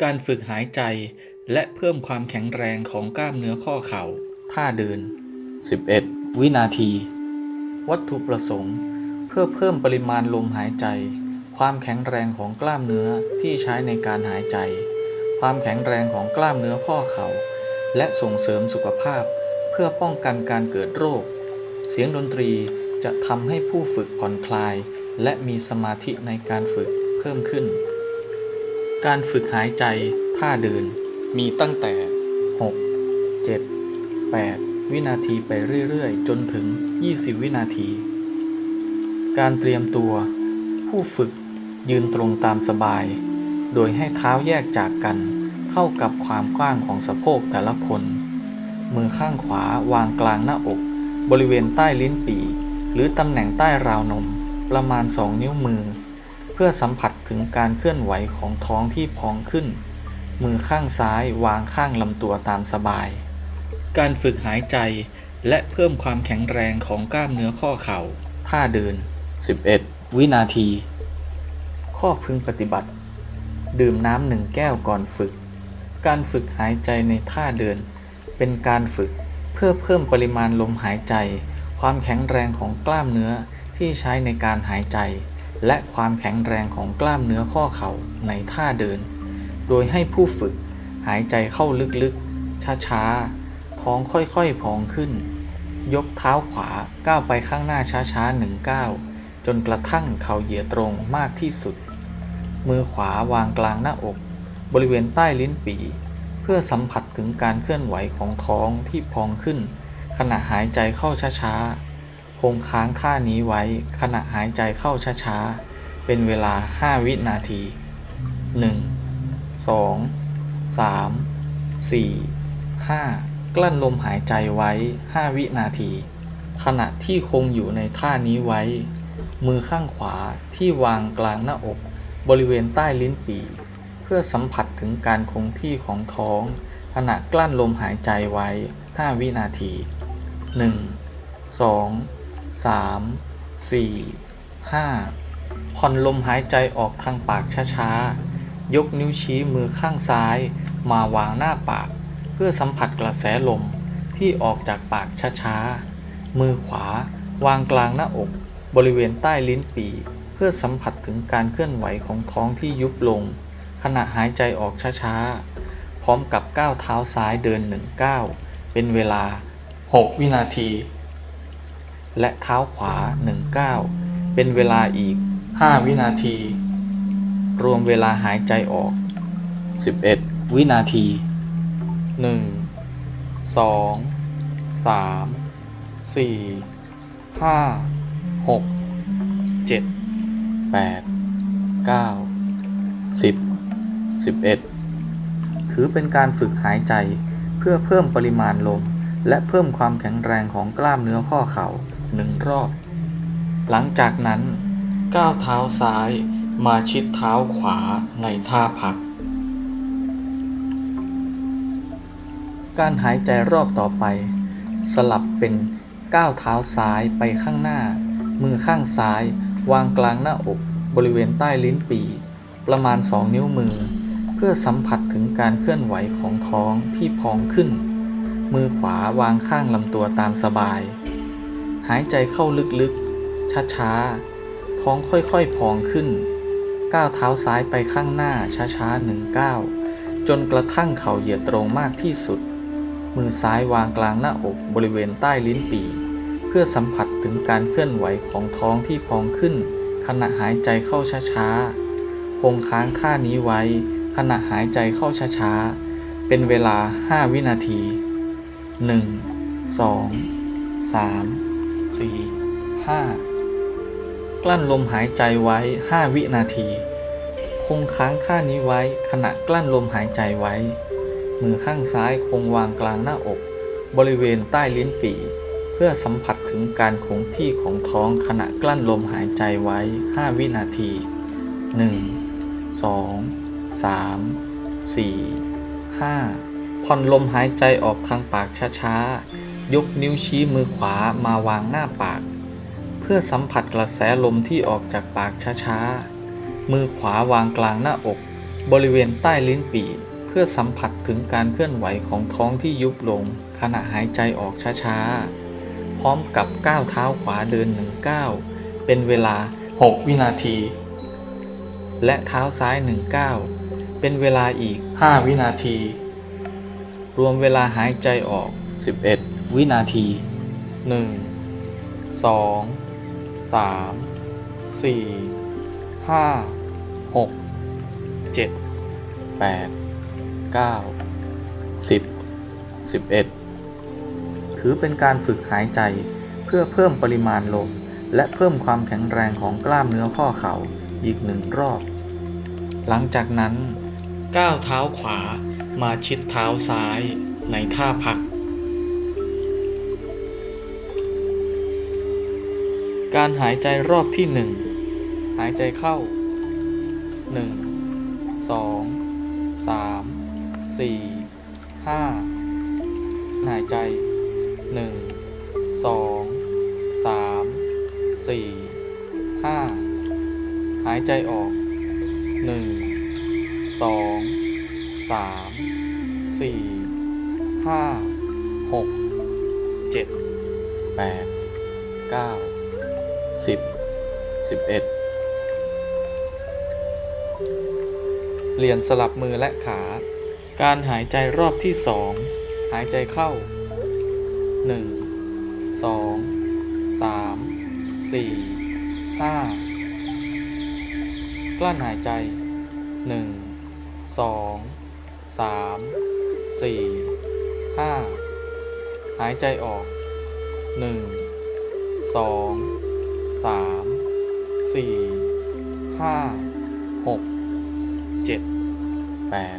การฝึกหายใจและเพิ่มความแข็งแรงของกล้ามเนื้อข้อเข่า ท่าเดิน 11 วินาที วัตถุประสงค์ เพื่อเพิ่มปริมาณลมหายใจ ความแข็งแรงของกล้ามเนื้อที่ใช้ในการหายใจ ความแข็งแรงของกล้ามเนื้อข้อเข่า และส่งเสริมสุขภาพ เพื่อป้องกันการเกิดโรค เสียงดนตรีจะทำให้ผู้ฝึกผ่อนคลาย และมีสมาธิในการฝึกเพิ่มขึ้น การฝึกหายใจท่าเดิน มีตั้งแต่ 6 7 8 วินาทีไปเรื่อยๆ จนถึง 20 วินาที การเตรียมตัว ผู้ฝึกยืนตรงตามสบาย โดยให้เท้าแยกจากกัน เท่ากับความกว้างของสะโพกแต่ละคน มือข้างขวาวางกลางหน้าอก บริเวณใต้ลิ้นปี่หรือตำแหน่งใต้ราวนม ประมาณ 2 นิ้วมือ เพื่อสัมผัสถึงการเคลื่อนไหวของท้องที่พองขึ้น มือข้างซ้ายวางข้างลำตัวตามสบาย การฝึกหายใจและเพิ่มความแข็งแรงของกล้ามเนื้อข้อเข่า ท่าเดิน 11 วินาที ข้อพึงปฏิบัติ ดื่มน้ำหนึ่งแก้วก่อนฝึก การฝึกหายใจในท่าเดิน เป็นการฝึกเพื่อเพิ่มปริมาณลมหายใจ ความแข็งแรงของกล้ามเนื้อที่ใช้ในการหายใจ และความแข็งแรงของกล้ามเนื้อข้อเข่าในท่าเดิน โดยให้ผู้ฝึกหายใจเข้าลึกๆ ช้าๆ ท้องค่อยๆ พองขึ้น ยกเท้าขวาก้าวไปข้างหน้าช้าๆหนึ่งก้าวจนกระทั่งเข่าเหยียดตรงมากที่สุด มือขวาวางกลางหน้าอก บริเวณใต้ลิ้นปี่เพื่อสัมผัสถึงการเคลื่อนไหวของท้องที่พองขึ้น ขณะหายใจเข้าช้าๆ คงค้างท่านี้ไว้ขณะหายใจเข้าช้าๆ เป็นเวลา 5 วินาที 1 2 3 4 5 กลั้นลมหายใจไว้ 5 วินาที ขณะที่คงอยู่ในท่านี้ไว้ มือข้างขวาที่วางกลางหน้าอก บริเวณใต้ลิ้นปี่เพื่อสัมผัสถึงการคงที่ของท้อง ขณะกลั้นลมหายใจไว้ 5 วินาที 1 2 3 4 5 ผ่อนลมหายใจออกทางปากช้าๆ ยกนิ้วชี้มือข้างซ้าย มาวางหน้าปาก เพื่อสัมผัสกระแสลมที่ออกจากปากช้าๆ มือขวาวางกลางหน้าอก บริเวณใต้ลิ้นปี่เพื่อสัมผัสถึงการเคลื่อนไหวของท้องที่ยุบลง ขณะหายใจออกช้าๆ พร้อมกับก้าวเท้าซ้ายเดินหนึ่งก้าวเป็นเวลา 6 วินาที และเท้าขวา1ก้าวเป็นเวลาอีก 5 วินาที รวมเวลาหายใจออก 11 วินาที 1 2 3 4 5 6 7 8 9 10 11 ถือเป็นการฝึกหายใจเพื่อเพิ่มปริมาณลมและเพิ่มความแข็งแรงของกล้ามเนื้อข้อเข่า หนึ่งรอบ หลังจากนั้น ก้าวเท้าซ้ายมาชิดเท้าขวาในท่าพัก การหายใจรอบต่อไป สลับเป็นก้าวเท้าซ้ายไปข้างหน้า มือข้างซ้ายวางกลางหน้าอกบริเวณใต้ลิ้นปี ประมาณ2นิ้วมือ เพื่อสัมผัสถึงการเคลื่อนไหวของท้องที่พองขึ้น มือขวาวางข้างลำตัวตามสบาย หายใจเข้าลึกๆ ช้าๆ ท้องค่อยๆพองขึ้น ก้าวเท้าซ้ายไปข้างหน้าช้าๆหนึ่งก้าวจนกระทั่งเข่าเหยียดตรงมากที่สุด มือซ้ายวางกลางหน้าอกบริเวณใต้ลิ้นปี่เพื่อสัมผัสถึงการเคลื่อนไหวของท้องที่พองขึ้น ขณะหายใจเข้าช้าๆคงค้างท่านี้ไว้ ขณะหายใจเข้าช้าๆ เป็นเวลา 5 วินาที 1 2 3 4 5 กลั้นลมหายใจไว้ 5 วินาที คงค้างท่านี้ไว้ขณะกลั้นลมหายใจไว้ มือข้างซ้ายคงวางกลางหน้าอก บริเวณใต้ลิ้นปี่ เพื่อสัมผัสถึงการคงที่ของท้องขณะกลั้นลมหายใจไว้ 5 วินาที 1 2 3 4 5ผ่อนลมหายใจออกทางปากช้าๆ ยกนิ้วชี้มือขวามาวางหน้าปาก เพื่อสัมผัสกระแสลมที่ออกจากปากช้าๆ มือขวาวางกลางหน้าอก บริเวณใต้ลิ้นปี่เพื่อสัมผัสถึงการเคลื่อนไหวของท้องที่ยุบลง ขณะหายใจออกช้าๆ พร้อมกับก้าวเท้าขวาเดินหนึ่งก้าวเป็นเวลา 6 วินาที และเท้าซ้ายหนึ่งก้าวเป็นเวลาอีก 5 วินาที รวมเวลาหายใจออก 11 วินาที 1 2 3 4 5 6 7 8 9 10 11 ถือเป็นการฝึกหายใจเพื่อเพิ่มปริมาณลม และเพิ่มความแข็งแรงของกล้ามเนื้อข้อเข่าอีกหนึ่งรอบ หลังจากนั้นก้าวเท้าขวามาชิดเท้าซ้ายในท่าพัก การหายใจรอบที่หนึ่งหายใจเข้า1 2 3 4 5หายใจ1 2 3 4 5หายใจออก1 2 3 4 5 6 7 8 9 10 11เป ลี่ยนสลับมือและขา การหายใจรอบที่สองหายใจเข้า1 2 3 4 5กลั้นหายใจ1 2 3 4 5หายใจออก 1 2 3 4 5 6เจ็ดแปด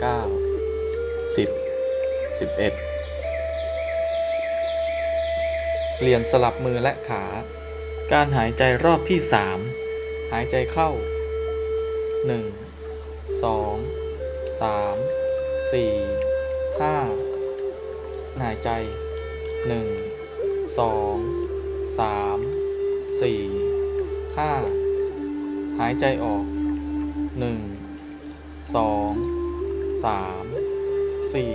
เก้าสิบสิบเอ็ดเปลี่ยนสลับมือและขา การหายใจรอบที่สามหายใจเข้าหนึ่งสองสามสี่ห้าหายใจหนึ่งสองสาม สี่ห้าหายใจออกหนึ่งสองสามสี่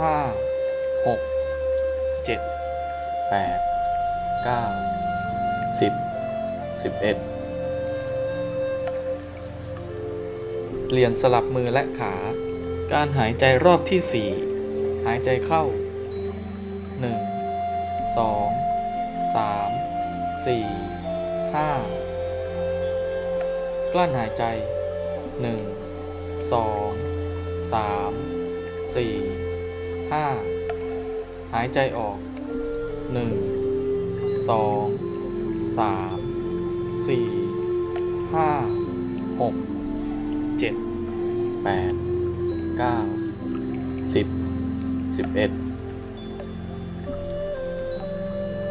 ห้าหกเจ็ดแปดเก้าสิบสิบเอ็ดเปลี่ยนสลับมือและขา การหายใจรอบที่สี่หายใจเข้าหนึ่งสองสาม สี่ห้ากลั้นหายใจ 1 2 3 4 5 หายใจออก 1 2 3 4 5 6 7 8 9 10 11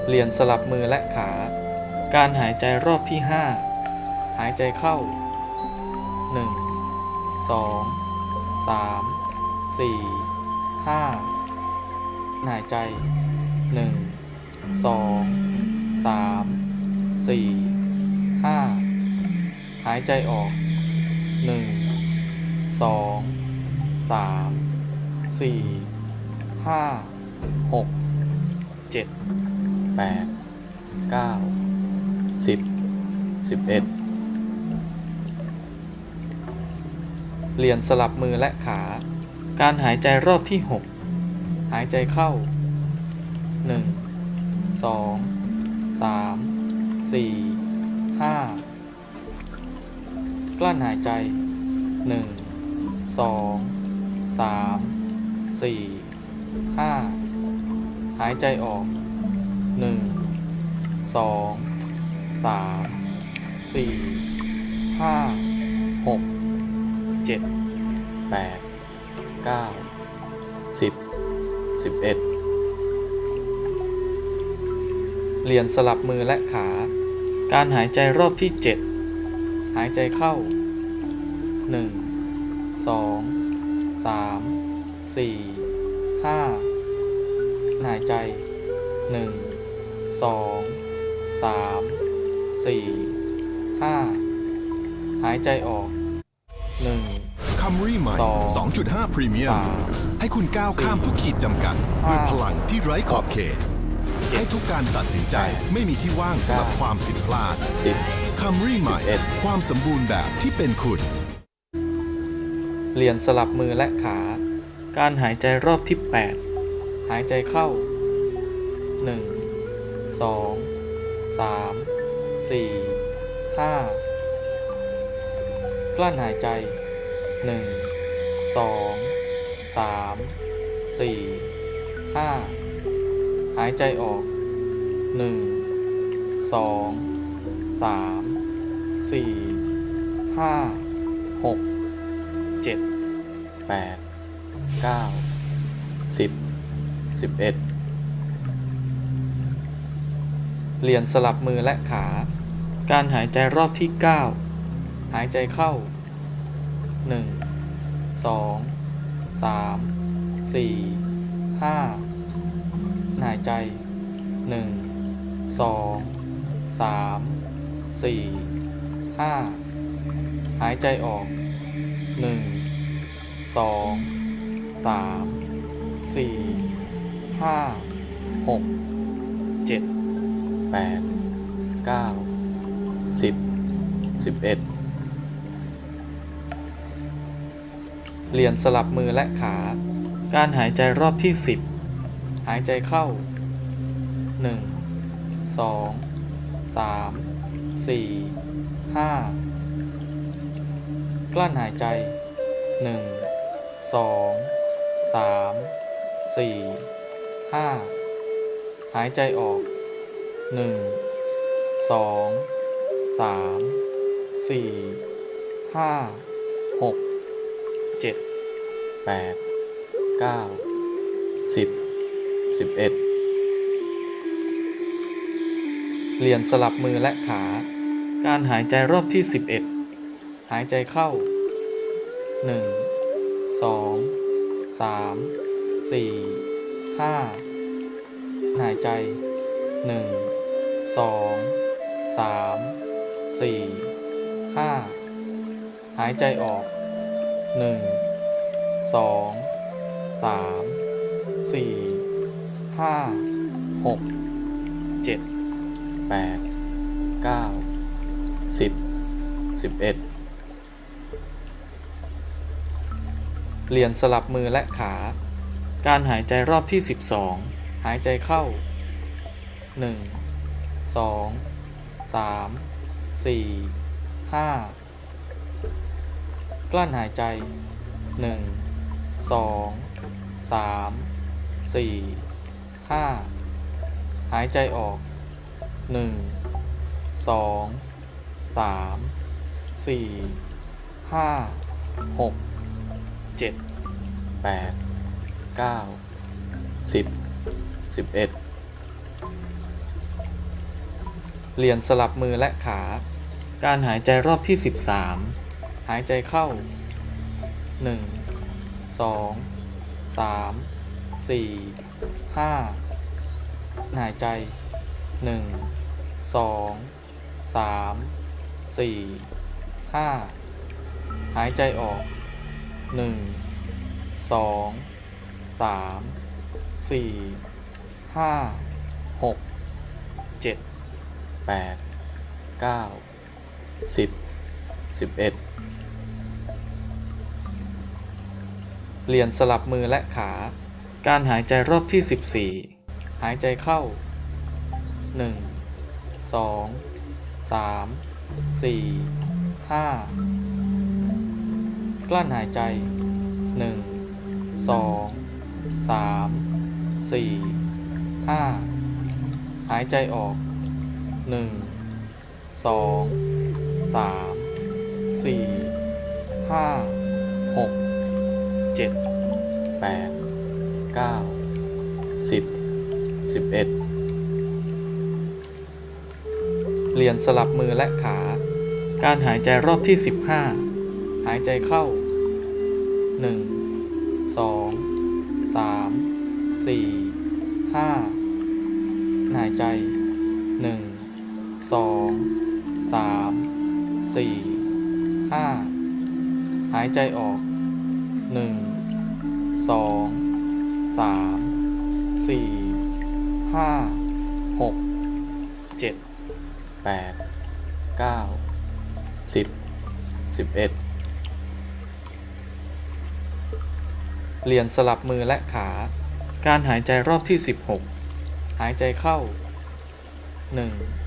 เปลี่ยนสลับมือและขา การหายใจรอบที่ 5 หายใจเข้า 1 2 3 4 5 หายใจ 1 2 3 4 5 หายใจออก 1 2 3 4 5 6 7 8 9 10 11เปลี่ยนสลับมือและขา การหายใจรอบที่6หายใจเข้า1 2 3 4 5กลั้นหายใจ1 2 3 4 5หายใจออก 1 2 3 4 5 6เจ็ดแปดเก้าสิบสิบเอ็ดเปลี่ยนสลับมือและขา การหายใจรอบที่เจ็ดหายใจเข้าหนึ่งสองสามสี่ห้าหายใจหนึ่ง สองสามสี่ห้าหายใจออกหนึ่งคัมรี่ใหม่สอง2.5พรีเมียมสามให้คุณก้าวข้ามสี่ทุกขีดจำกัดห้าด้วยพลังที่ไร้ขอบเขต เจ็ดให้ทุกการตัดสินใจไม่มีที่ว่างสำหรับเก้า ความผิดพลาด สิบคัมรี่ใหม่ สิบเอ็ด ความสมบูรณ์แบบที่เป็นคุณ เปลี่ยนสลับมือและขา การหายใจรอบที่ 8 หายใจเข้า 1 2 3 4 5กลั้นหายใจ1 2 3 4 5หายใจออก1 2 3 4 5 6เจ็ดแปดเก้าสิบสิบเอ็ด เปลี่ยนสลับมือและขา การหายใจรอบที่ 9 หายใจเข้า 1 2 3 4 5 หายใจ 1 2 3 4 5 หายใจออก 1 2 3 4 5 6 7 8 9 10 11 เปลี่ยนสลับมือและขา การหายใจรอบที่ 10 หายใจเข้า 1 2 3 4 5 กลั้นหายใจ 1 2 3 4 5 หายใจออก หนึ่งสองสามสี่ห้าหกเจ็ดแปดเก้าสิบสิบเอ็ดเปลี่ยนสลับมือและขา การหายใจรอบที่สิบหายใจเข้าหนึ่งสองสามสี่ห้ากลั้นหายใจ 1 2 3 4 5หายใจออก1 2 3 4 5 6 7 8 9 10 11เปลี่ยนสลับมือและขา การหายใจรอบที่11หายใจเข้า 1 2 3 4 5หายใจ1 2 3 4 5หายใจออก1 2 3 4 5 6 7 8 9 10 11เป เปลี่ยนสลับมือและขา การหายใจรอบที่12หายใจเข้า 1 2 3 4 5 หายใจ 1 2 3 4 5 หายใจออก 1 2 3 4 5 6เจ็ด แปดเก้าสิบสิบเอ็ดเปลี่ยนสลับมือและขา การหายใจรอบที่สิบสามหายใจเข้าหนึ่งสองสามสี่ห้ากลั้นหายใจหนึ่งสองสามสี่ห้าหายใจออก หนึ่งสองสามสี่ห้าหกเจ็ดแปดเก้าสิบสิบเอ็ดเปลี่ยนสลับมือและขา การหายใจรอบที่สิบสี่หายใจเข้าหนึ่งสองสามสี่ห้ากลั้นหายใจ 1 2 3 4 5หายใจออก1 2 3 4 5 6 7 8 9 10 11เปลี่ยนสลับมือและขา การหายใจรอบที่15หายใจเข้า1 2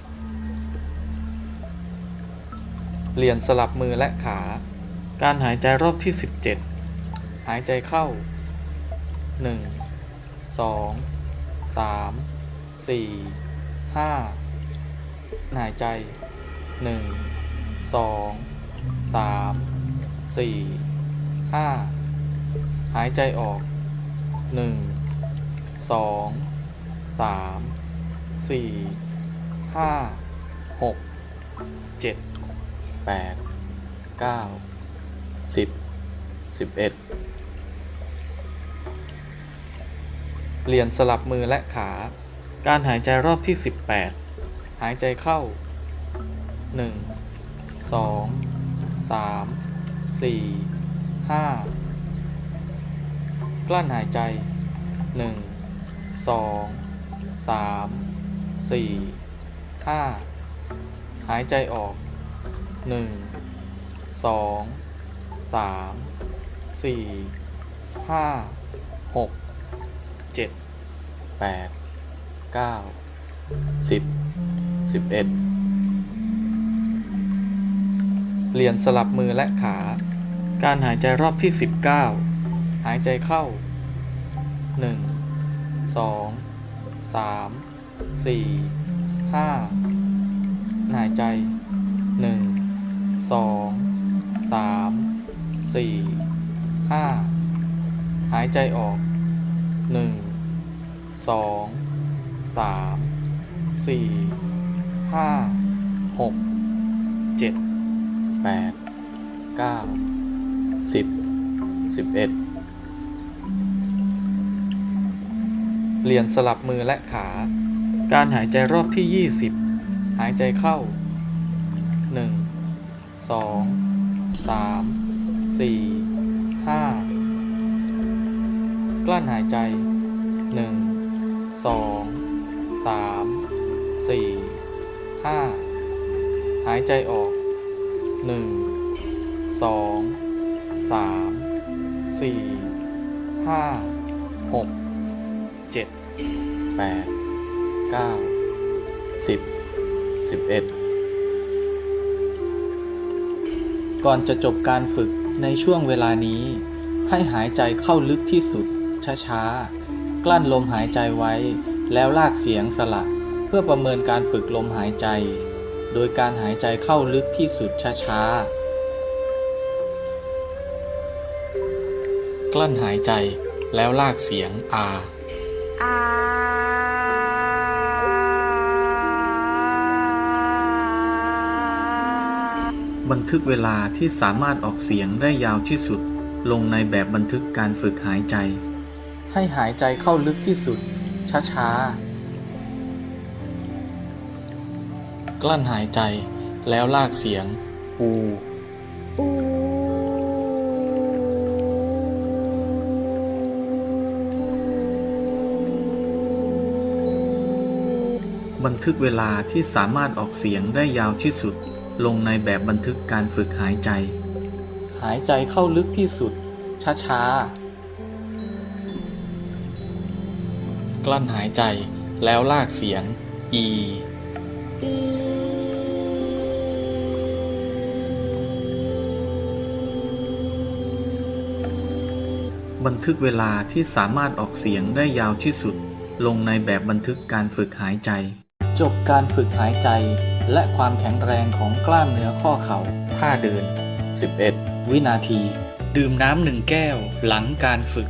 เปลี่ยนสลับมือและขา การหายใจรอบที่ 17 หายใจเข้า 1 2 3 4 5 หายใจ 1 2 3 4 5 หายใจออก 1 2 3 4 5 6 7 8 9 10 11เปลี่ยนสลับมือและขา การหายใจรอบที่ 18 หายใจเข้า 1 2 3 4 5 กลั้นหายใจ 1 2 3 4 5 หายใจออก หนึ่งสองสามสี่ห้าหกเจ็ดแปดเก้าสิบสิบเอ็ดเปลี่ยนสลับมือและขา การหายใจรอบที่ 19 หายใจเข้า 1 2 3 4 5 หายใจ 1 2 3 4 5หายใจออก1 2 3 4 5 6 7 8 9 10 11เปลี่ยนสลับมือและขา การหายใจรอบที่ 20 หายใจเข้า 1 2 3 4 5กลั้นหายใจ1 2 3 4 5หายใจออก1 2 3 4 5 6 7 8 9 10 11ก่อ ก่อนจะจบการฝึกในช่วงเวลานี้ ให้หายใจเข้าลึกที่สุด ช้าๆ กลั้นลมหายใจไว้ แล้วลากเสียงสละ เพื่อประเมินการฝึกลมหายใจ โดยการหายใจเข้าลึกที่สุดช้าๆ กลั้นหายใจแล้วลากเสียงอา บันทึกเวลาที่สามารถออกเสียงได้ยาวที่สุด ลงในแบบบันทึกการฝึกหายใจ ให้หายใจเข้าลึกที่สุด ช้าๆ กลั้นหายใจแล้วลากเสียง อูบันทึกเวลาที่สามารถออกเสียงได้ยาวที่สุด ลงในแบบบันทึกการฝึกหายใจ หายใจเข้าลึกที่สุด ช้าๆ กลั้นหายใจแล้วลากเสียง อีบันทึกเวลาที่สามารถออกเสียงได้ยาวที่สุด ลงในแบบบันทึกการฝึกหายใจ จบการฝึกหายใจ และความแข็งแรงของกล้ามเนื้อข้อเข่าท่าเดิน 11 วินาที ดื่มน้ำหนึ่งแก้วหลังการฝึก